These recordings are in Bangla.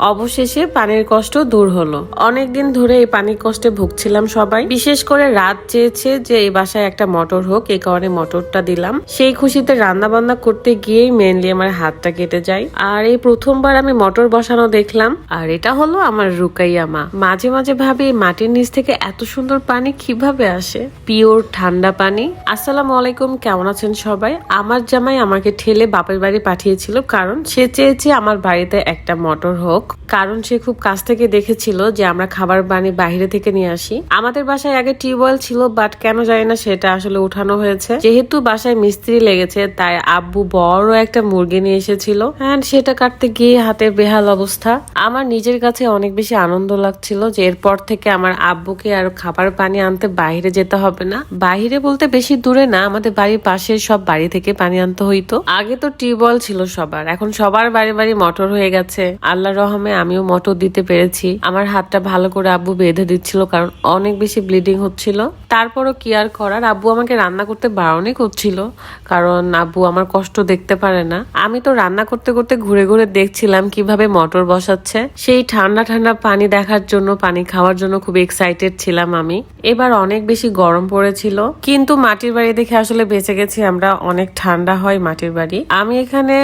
অবশেষে পানির কষ্ট দূর হলো। অনেকদিন ধরে এই পানির কষ্টে ভুগছিলাম সবাই। বিশেষ করে রাত চেয়েছে যে এই বাসায় একটা মোটর হোক, এই কারণে মোটরটা দিলাম। সেই খুশিতে রান্না বান্না করতে গিয়েই মেনলি আমার হাতটা কেটে যায়। আর এই প্রথমবার আমি মোটর বসানো দেখলাম। আর এটা হলো আমার রুকাইয়া মা। মাঝে মাঝে ভাবি মাটির নিচ থেকে এত সুন্দর পানি কীভাবে আসে? পিওর ঠান্ডা পানি। আসসালামু আলাইকুম, কেমন আছেন সবাই? আমার জামাই আমাকে ঠেলে বাপের বাড়ি পাঠিয়েছিল, কারণ সে চেয়েছে আমার বাড়িতে একটা মোটর হোক। কারণ সে খুব কাছ থেকে দেখেছিল যে আমরা খাবার পানি বাইরে থেকে নিয়ে আসি। আমাদের বাসায় আগে টিউবওয়েল ছিল, বাট কেন জানি না সেটা আসলে উঠানো হয়েছে। যেহেতু বাসায় মিস্ত্রি লেগেছে, তাই আব্বু বড় একটা মুরগি নিয়ে এসেছিল। অ্যান্ড সেটা কাটতে গিয়ে হাতে বেহাল অবস্থা। আমার নিজের কাছে অনেক বেশি আনন্দ লাগছিল যে এরপর থেকে আমার আব্বুকে আর খাবার পানি আনতে বাইরে যেতে হবে না। বাইরে বলতে বেশি দূরে না, আমাদের বাড়ির পাশের সব বাড়ি থেকে পানি আনতে হইতো। আগে তো টিউবওয়েল ছিল সবার, এখন সবার বাড়ি বাড়ি মোটর হয়ে গেছে। আল্লাহ রহমে আমিও মটর দিতে পেরেছি। আমার হাতটা ভালো করে আব্বু বেঁধে দিচ্ছিল কারণ অনেক বেশি ব্লিডিং হচ্ছিল। তারপরও কি আর করার আব্বু আমাকে রান্না করতে বারণই করছিল, কারণ আব্বু আমার কষ্ট দেখতে পারে না। আমি তো রান্না করতে করতে ঘুরে ঘুরে দেখছিলাম কীভাবে মোটর বসাচ্ছে। সেই ঠান্ডা ঠান্ডা পানি দেখার জন্য, পানি খাওয়ার জন্য খুব এক্সাইটেড ছিলাম আমি। এবার অনেক বেশি গরম পড়েছিল, কিন্তু মাটির বাড়ি দেখে আসলে বেঁচে গেছি আমরা, অনেক ঠান্ডা হয় মাটির বাড়ি। আমি এখানে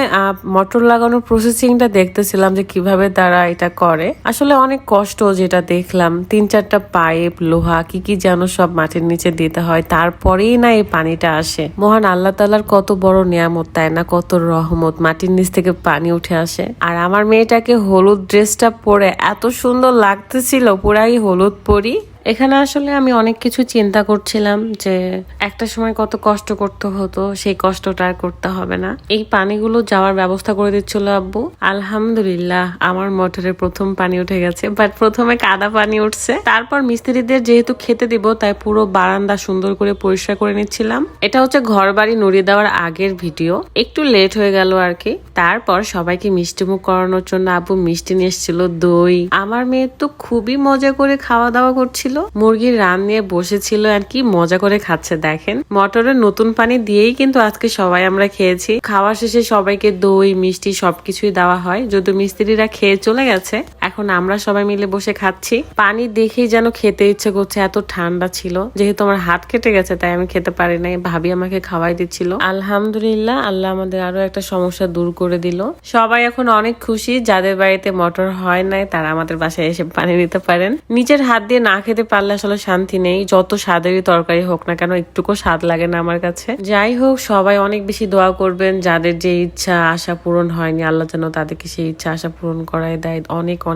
মটর লাগানোর প্রসেসিংটা দেখতেছিলাম যে কীভাবে তারা এটা করে। আসলে অনেক কষ্ট যেটা দেখলাম, তিন চারটা পাইপ, লোহা, কি কি যেন সব মাটির নিচে দিতে হয়, তারপরেই না এই পানিটা আসে। মহান আল্লাহ তালার কত বড় নিয়ামত, তাই না? কত রহমত, মাটির নিচ থেকে পানি উঠে আসে। আর আমার মেয়েটাকে হলুদ ড্রেসটা পরে এত সুন্দর লাগতেছিল, পুরাই হলুদ পরি। এখানে আসলে আমি অনেক কিছু চিন্তা করছিলাম যে একটা সময় কত কষ্ট করতে হতো, সেই কষ্টটা আর করতে হবে না। এই পানিগুলো যাওয়ার ব্যবস্থা করে দিচ্ছিল আব্বু। আলহামদুলিল্লাহ, আমার মোটরের প্রথম পানি উঠে গেছে বাট প্রথমে কাদা পানি উঠছে। তারপর মিস্ত্রিদের যেহেতু খেতে দিব, তাই পুরো বারান্দা সুন্দর করে পরিষ্কার করে নিচ্ছিলাম। এটা হচ্ছে ঘর বাড়ি নড়িয়ে দেওয়ার আগের ভিডিও। একটু লেট হয়ে গেল আর কি তারপর সবাইকে মিষ্টি মুখ করানোর জন্য আব্বু মিষ্টি নিয়ে এসেছিল দই। আমার মেয়ে তো খুবই মজা করে খাওয়া দাওয়া করছিল। মুরগির রান নিয়ে বসেছিল আর কি মজা করে খাচ্ছে, দেখেন। মটরের নতুন পানি দিয়েই কিন্তু আজকে সবাই আমরা খেয়েছি। খাওয়া শেষে সবাইকে দই, মিষ্টি সবকিছুই দেওয়া হয়। যদি মিস্ত্রিরা খেয়ে চলে গেছে এখন আমরা সবাই মিলে বসে খাচ্ছি। পানি দেখেই যেন খেতে ইচ্ছে করছে, এত ঠান্ডা ছিল। যেহেতু আমার হাত কেটে গেছে, তাই আমি খেতে পারি নাই। ভাবি আমাকে খাওয়াই দিচ্ছিল। আলহামদুলিল্লাহ, আল্লাহ আমাদের আরও একটা সমস্যা দূর করে দিল। সবাই এখন অনেক খুশি, যাদের বাড়িতে মোটর হয় নাই, তারা আমাদের বাসায় এসে পানি নিতে পারেন। নিজের হাত দিয়ে না খেতে পারলে আসলে শান্তি নেই। যত স্বাদেরই তরকারি হোক না কেন, একটুকু স্বাদ লাগে না আমার কাছে। যাই হোক, সবাই অনেক বেশি দোয়া করবেন, যাদের যে ইচ্ছা আশা পূরণ হয়নি, আল্লাহ যেন তাদেরকে সেই ইচ্ছা আশা পূরণ করায় দেয়। অনেক অনেক